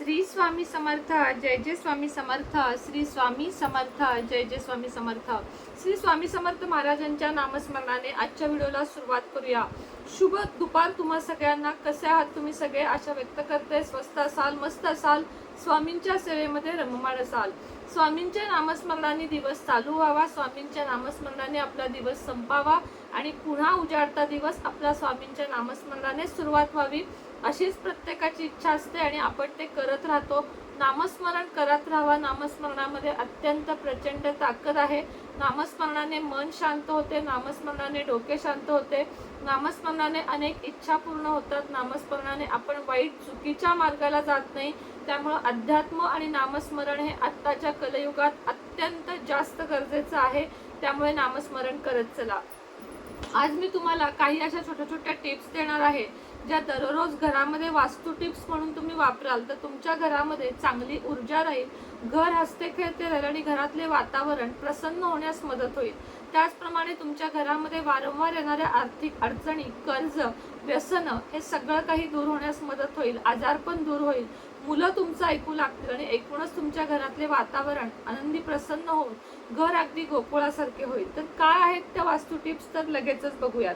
श्री स्वामी समर्थ जय जय स्वामी समर्थ श्री स्वामी समर्थ जय जय स्वामी समर्थ. श्री स्वामी समर्थ महाराजांच्या नामस्मरणाने आजच्या व्हिडिओला सुरुवात करूया. शुभ दुपार तुम्हा सगळ्यांना. कसे आहात तुम्ही सगळे? आशा व्यक्त करते. स्वस्त असाल मस्त असाल. स्वामींच्या सेवेमध्ये रममाण असाल. स्वामींच्या नामस्मरणाने दिवस चालू व्हावा. स्वामींच्या नामस्मरणाने आपला दिवस संपावा. आणि पुन्हा उजाडता दिवस आपला स्वामींच्या नामस्मरणाने सुरुवात व्हावी. अशीच प्रत्येकाची इच्छा असते आणि आपण ते करत राहतो. नामस्मरण करत राहावा. नामस्मरणामध्ये अत्यंत प्रचंड ताकद आहे. नामस्मरणाने मन शांत होते. नामस्मरणाने डोके शांत होते. नामस्मरणाने अनेक इच्छा पूर्ण होतात. नामस्मरणाने आपण वाईट चुकीच्या मार्गाला जात नाही. त्यामुळं अध्यात्म आणि नामस्मरण हे आत्ताच्या कलयुगात अत्यंत जास्त गरजेचं आहे. त्यामुळे नामस्मरण करत चला. आज मी तुम्हाला काही अशा छोट्या छोट्या टिप्स देणार आहे. ज्या दररोज घरामध्ये वास्तू टिप्स म्हणून तुम्ही वापराल तर तुमच्या घरामध्ये चांगली ऊर्जा राहील घर हसते खेळते राहील आणि घरातले वातावरण प्रसन्न होण्यास मदत होईल. त्याचप्रमाणे तुमच्या घरामध्ये वारंवार येणाऱ्या आर्थिक अडचणी कर्ज व्यसनं हे सगळं काही दूर होण्यास मदत होईल आजार पण दूर होईल. मुलं तुमचं ऐकू लागतील आणि एकूणच तुमच्या घरातले वातावरण आनंदी प्रसन्न होऊन घर अगदी गोकुळासारखे होईल. तर काय आहेत त्या वास्तू टिप्स तर लगेचच बघूयात.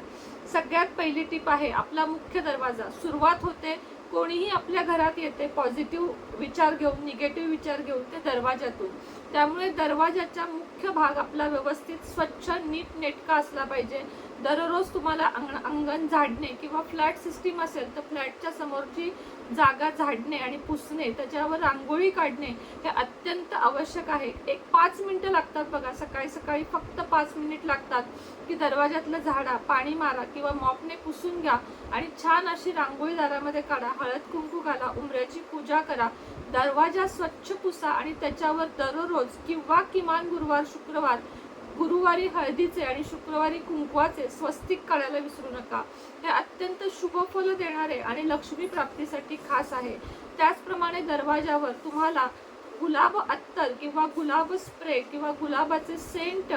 सगळ्यात पहिली टिप आहे आपला मुख्य दरवाजा. सुरुवात होते कोणीही आपल्या घरात येते पॉझिटिव्ह विचार घेऊन निगेटिव्ह विचार घेऊन ते दरवाजातून त्यामुळे दरवाजाच्या मुख्य भाग आपला व्यवस्थित स्वच्छ नीट नेटका असला पाहिजे. दररोज तुम्हाला अंगण अंगण झाडणे किंवा फ्लॅट सिस्टीम असेल तर फ्लॅटच्या समोरची जागा झाडणे आणि पुसणे त्याच्यावर रांगोळी काढणे हे अत्यंत आवश्यक आहे. एक पाच मिनटं लागतात बघा सकाळी सकाळी फक्त पाच मिनिट लागतात की दरवाजातलं झाडा पाणी मारा किंवा मॉपने पुसून घ्या आणि छान अशी रांगोळी दारामध्ये काढा. हळद कुंकू घाला उमऱ्याची पूजा करा. दरवाजा स्वच्छ पुसा आणि त्याच्यावर दररोज किंवा किमान गुरुवार शुक्रवार गुरुवारी हळदीचे आणि शुक्रवारी कुंकवाचे स्वस्तिक काढायला विसरू नका. हे अत्यंत शुभफल देणारे आणि लक्ष्मी प्राप्तीसाठी खास आहे. त्याचप्रमाणे दरवाजावर तुम्हाला गुलाब अत्तर किंवा गुलाब स्प्रे किंवा गुलाबाचे सेंट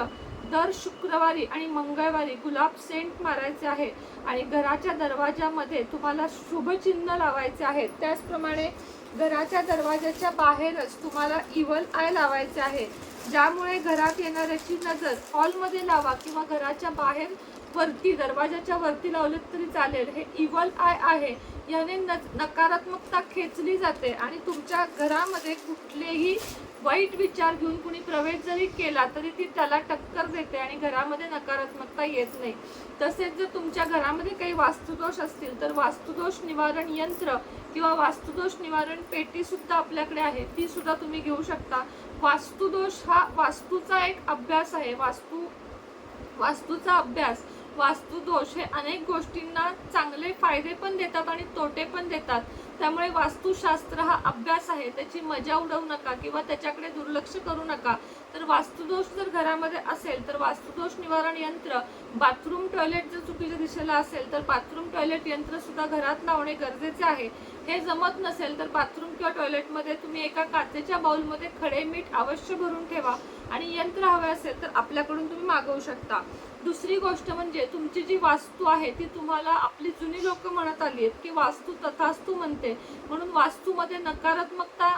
दर शुक्रवारी आणि मंगळवारी गुलाब सेंट मारायचे आहे. आणि घराच्या दरवाजामध्ये तुम्हाला शुभचिन्ह लावायचे आहेत त्याचप्रमाणे घराच्या दरवाजाच्या बाहेरच तुम्हाला इवल आय लावायचे आहे. ज्यामुळे घरात येणाऱ्याची नजर हॉलमध्ये लावा किंवा घराच्या बाहेर वरती दरवाजाच्या वरती लावले तरी चालेल. हे इवल आय आहे. याने न- नकारात्मकता खेचली जाते आणि तुमच्या घरामध्ये कुठलेही वाईट विचार घेऊन कुणी प्रवेश जरी केला तरी ती त्याला टक्कर देते आणि घरामध्ये नकारात्मकता येत नाही. तसेच जर तुमच्या घरामध्ये काही वास्तुदोष असतील तर वास्तुदोष निवारण यंत्र किंवा वास्तुदोष निवारण पेटी सुद्धा आपल्याकडे आहे. ती सुद्धा तुम्ही घेऊ शकता. वास्तुदोष हा वास्तूचा एक अभ्यास आहे. वास्तू वास्तूचा अभ्यास वास्तुदोष हे अनेक गोष्टींना चांगले फायदे पण देतात आणि तोटे पण देतात. त्यामुळे वास्तुशास्त्र हा अभ्यास आहे त्याची मजा उडवू नका किंवा त्याच्याकडे दुर्लक्ष करू नका. तर वास्तुदोष जर घरामध्ये असेल तर वास्तुदोष निवारण यंत्र बाथरूम टॉयलेट जर चुकीच्या दिशेला असेल तर बाथरूम टॉयलेट यंत्र सुद्धा घरात लावणे गरजेचे आहे. हे जमत नसेल तर बाथरूम किंवा टॉयलेटमध्ये तुम्ही एका काचेच्या बाउलमध्ये खडे मीठ अवश्य भरून ठेवा आणि यंत्र हवे असेल तर आपल्याकडून तुम्ही मागवू शकता. दुसरी गोष्ट म्हणजे तुमची जी वास्तू आहे ती तुम्हाला आपली जुनी लोक म्हणत आली आहेत की वास्तू तथास्तू म्हणते. म्हणून वास्तूमध्ये नकारात्मकता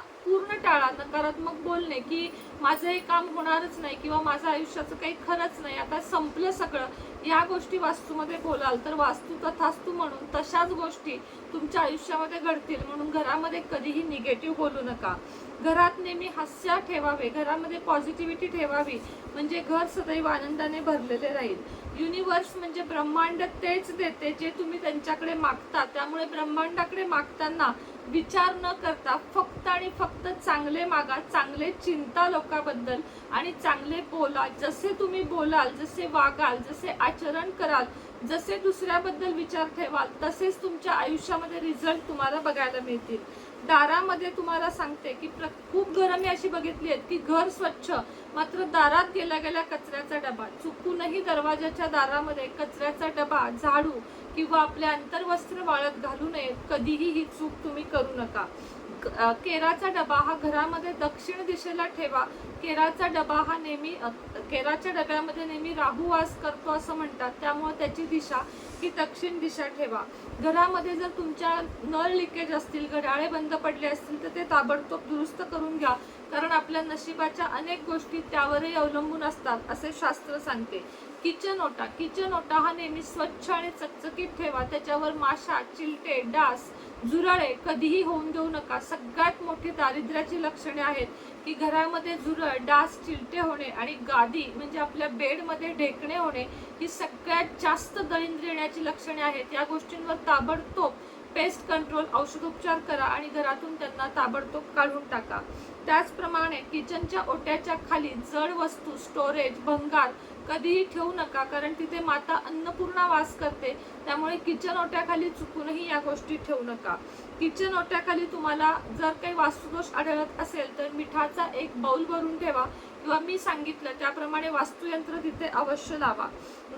टाळा नकारात्मक बोलणे की माझं हे काम होणारच नाही किंवा माझं आयुष्याचं काही खरंच नाही आता संपलं सगळं. या गोष्टी वास्तूमध्ये बोलाल तर वास्तू तथास्तू म्हणून तशाच गोष्टी तुमच्या आयुष्यामध्ये घडतील म्हणून घरामध्ये कधीही निगेटिव्ह बोलू नका. घरात नेहमी हास्य ठेवावे घरामध्ये पॉझिटिव्हिटी ठेवावी म्हणजे घर सदैव आनंदाने भरलेले राहील. युनिवर्स म्हणजे ब्रह्मांड तेच देते जे तुम्ही त्यांच्याकडे मागता. त्यामुळे ब्रह्मांडाकडे मागताना विचार न करता फक्त आणि फक्त चांगले मागा चांगले चिंता लोकाबद्दल आणि चांगले बोला. जसे तुम्ही बोलाल जसे वागाल जसे आचरण कराल जसे दुसऱ्याबद्दल विचार ठेवाल तसेच तुमच्या आयुष्यामध्ये रिझल्ट तुम्हाला बघायला मिळतील. दारामध्ये तुम्हाला सांगते की प्र खूप घरं मी अशी बघितली आहेत की घर स्वच्छ मात्र दारात गेल्या गेल्या कचऱ्याचा डबा. चुकूनही दरवाजाच्या दारामध्ये कचऱ्याचा डबा झाडू किंवा आपले अंतर्वस्त्र वाळत घालू नयेत कधीही ही चूक तुम्ही करू नका. केराचा डबा हा घरामध्ये दक्षिण दिशेला ठेवा. केराचा डबा हा नेहमी केराच्या डब्यामध्ये नेहमी राहू वास करतो असं म्हणतात. त्यामुळे त्याची दिशा ही दक्षिण दिशा ठेवा. घरामध्ये जर तुमच्या नळ लिकेज असतील घड्याळे बंद पडले असतील तर ते ताबडतोब दुरुस्त करून घ्या. कारण आपल्या नशिबाच्या अनेक गोष्टी त्यावरही अवलंबून असतात असे शास्त्र सांगते. किचन ओटा किचन ओटा हा नेहमी स्वच्छ आणि चकचकीत ठेवा. त्याच्यावर माशा चिलटे डास झुरळे कधीही होऊन देऊ नका. सगळ्यात मोठी दारिद्र्याची लक्षणे आहेत की घरामध्ये झुरळ डास चिलटे होणे आणि गादी म्हणजे आपल्या बेडमध्ये ढेकणे होणे ही सगळ्यात जास्त दळिंद्र येण्याची लक्षणे आहेत. या गोष्टींवर ताबडतोब पेस्ट कंट्रोल औषधोपचार करा आणि घरातून त्यांना ताबडतोब काढून टाका. त्याचप्रमाणे किचनच्या ओट्याच्या खाली जड वस्तू स्टोरेज भंगार कधीही ठेवू नका कारण तिथे माता अन्नपूर्णा वास करते. त्यामुळे किचन ओट्याखाली चुकूनही या गोष्टी ठेवू नका. किचन ओट्याखाली तुम्हाला जर काही वास्तुदोष आढळत असेल तर मिठाचा एक बाऊल भरून ठेवा किंवा मी सांगितलं त्याप्रमाणे वास्तुयंत्र तिथे अवश्य लावा.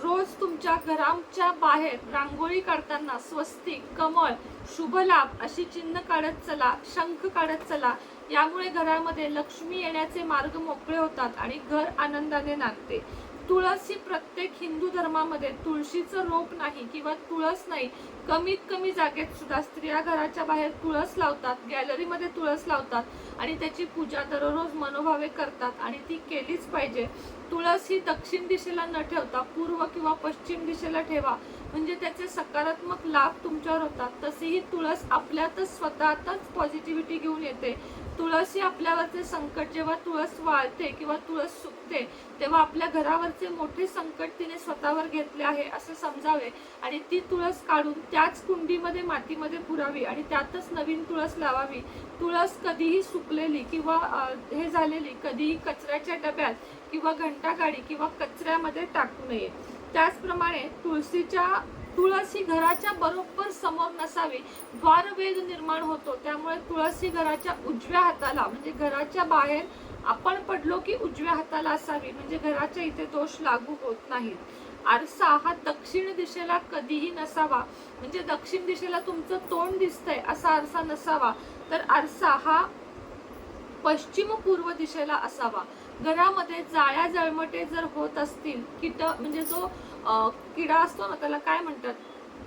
रोज तुमच्या घराच्या बाहेर रांगोळी काढताना स्वस्तिक कमळ शुभलाभ अशी चिन्ह काढत चला शंख काढत चला. यामुळे घरामध्ये लक्ष्मी येण्याचे मार्ग मोकळे होतात आणि घर आनंदाने नांदते. तुळस ही प्रत्येक हिंदू धर्मामध्ये तुळशीचं रोप नाही किंवा तुळस नाही. कमीत कमी जागेत सुद्धा स्त्रिया घराच्या बाहेर तुळस लावतात गॅलरीमध्ये तुळस लावतात आणि त्याची पूजा दररोज मनोभावे करतात आणि ती केलीच पाहिजे. तुळस ही दक्षिण दिशेला न ठेवता पूर्व किंवा पश्चिम दिशेला ठेवा. म्हणजे त्याचे सकारात्मक लाभ तुमच्यावर होतात. तसेही तुळस आपल्यातच स्वतःतच पॉझिटिव्हिटी घेऊन येते. तुळस ही आपल्यावरचे संकट जेव्हा तुळस वाळते किंवा तुळस सुकते तेव्हा आपल्या घरावरचे मोठे संकट तिने स्वतःवर घेतले आहे असं समजावे. आणि ती तुळस काढून त्याच कुंडीमध्ये मातीमध्ये पुरावी आणि त्यातच नवीन तुळस लावावी. तुळस कधीही सुकलेली किंवा हे झालेली कधीही कचऱ्याच्या डब्यात किंवा घंटागाडी किंवा कचऱ्यामध्ये टाकू नये. त्याचप्रमाणे तुळशीच्या तुळसी घराच्या बरोबर समोर नसावी. द्वारवेद निर्माण होतो. त्यामुळे तुळसी घराच्या उजव्या हाताला म्हणजे घराच्या बाहेर आपण पडलो की उजव्या हाताला असावी. म्हणजे घराच्या इथे दोष लागू होत नाहीत. आरसा हा दक्षिण दिशेला कधीही नसावा. म्हणजे दक्षिण दिशेला तुमचं तोंड दिसतंय असा आरसा नसावा. तर आरसा हा पश्चिम पूर्व दिशेला असावा. घरामध्ये जाळ्या जळमटे जर होत असतील कीट म्हणजे जो किडा असतो ना त्याला काय म्हणतात?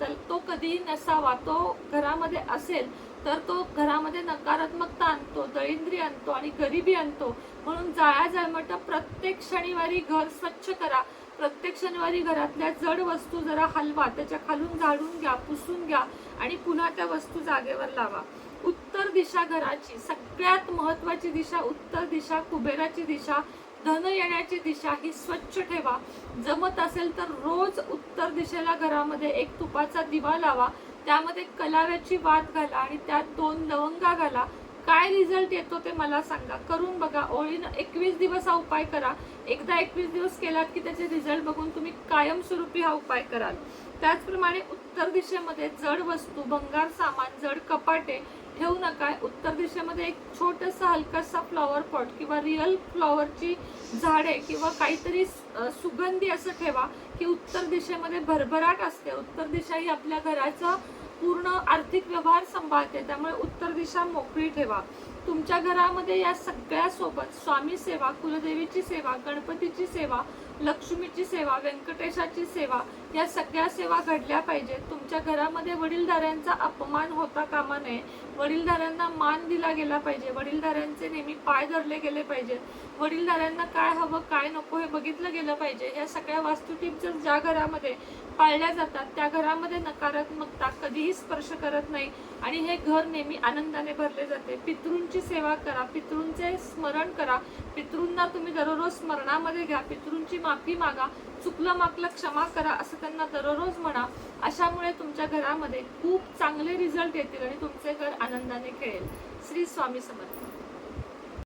तर तो कधीही नसावा तो घरामध्ये असेल तर तो घरामध्ये नकारात्मकता आणतो दळिंद्री आणतो आणि गरिबी आणतो. म्हणून जाळ्या जळमट प्रत्येक शनिवारी घर स्वच्छ करा. प्रत्येक शनिवारी घरातल्या जड वस्तू जरा हलवा त्याच्या खालून झाडून घ्या पुसून घ्या आणि पुन्हा त्या वस्तू जागेवर लावा. उत्तर दिशा घराची सगळ्यात महत्वाची दिशा उत्तर दिशा कुबेराची दिशा धन येण्याची दिशा ही स्वच्छ ठेवा. जमत असेल तर रोज उत्तर दिशेला घरामध्ये एक तुपाचा दिवा लावा. त्यामध्ये कलाव्याची वात घाला आणि त्यात दोन लवंगा घाला. काय रिझल्ट येतो ते मला सांगा. करून बघा. ओळीनं एकवीस दिवस हा उपाय करा. एकदा एकवीस दिवस केलात की त्याचे रिझल्ट बघून तुम्ही कायमस्वरूपी हा उपाय कराल. त्याचप्रमाणे उत्तर दिशेमध्ये जड वस्तू भंगार सामान जड कपाटे ठेवू नका. उत्तर दिशेमध्ये एक छोटासा हलकासा फ्लॉवर पॉट किंवा रिअल फ्लॉवरची झाडे किंवा काहीतरी सुगंधी असं ठेवा की उत्तर दिशेमध्ये भरभराट असते. उत्तर दिशा ही आपल्या घराचं पूर्ण आर्थिक व्यवहार सांभाळते. त्यामुळे उत्तर दिशा मोकळी ठेवा. तुमच्या घरामध्ये या सगळ्यासोबत स्वामी सेवा कुलदेवीची सेवा गणपतीची सेवा लक्ष्मीची सेवा व्यंकटेशाची सेवा या सगळ्या सेवा घडल्या पाहिजेत. तुमच्या घरामध्ये वडीलधाऱ्यांचा अपमान होता कामा नये. वडीलधाऱ्यांना मान दिला गेला पाहिजे. वडीलधाऱ्यांचे नेहमी पाय धरले गेले पाहिजेत. वडीलधाऱ्यांना काय हवं काय नको हे बघितलं गेलं पाहिजे. या सगळ्या वास्तू जर ज्या घरामध्ये पाळल्या जातात त्या घरामध्ये नकारात्मकता कधीही स्पर्श करत नाही आणि हे घर नेहमी आनंदाने भरले जाते. पितृंची सेवा करा. पितृंचे स्मरण करा. पितृंना तुम्ही दररोज स्मरणामध्ये घ्या. पितृंची माफी मागा. चुकलं माकलं क्षमा करा असं त्यांना दररोज म्हणा अशामुळे तुमच्या घरामध्ये खूप चांगले रिझल्ट येतील आणि तुमचे घर आनंदाने खेळेल. श्री स्वामी समर्थ.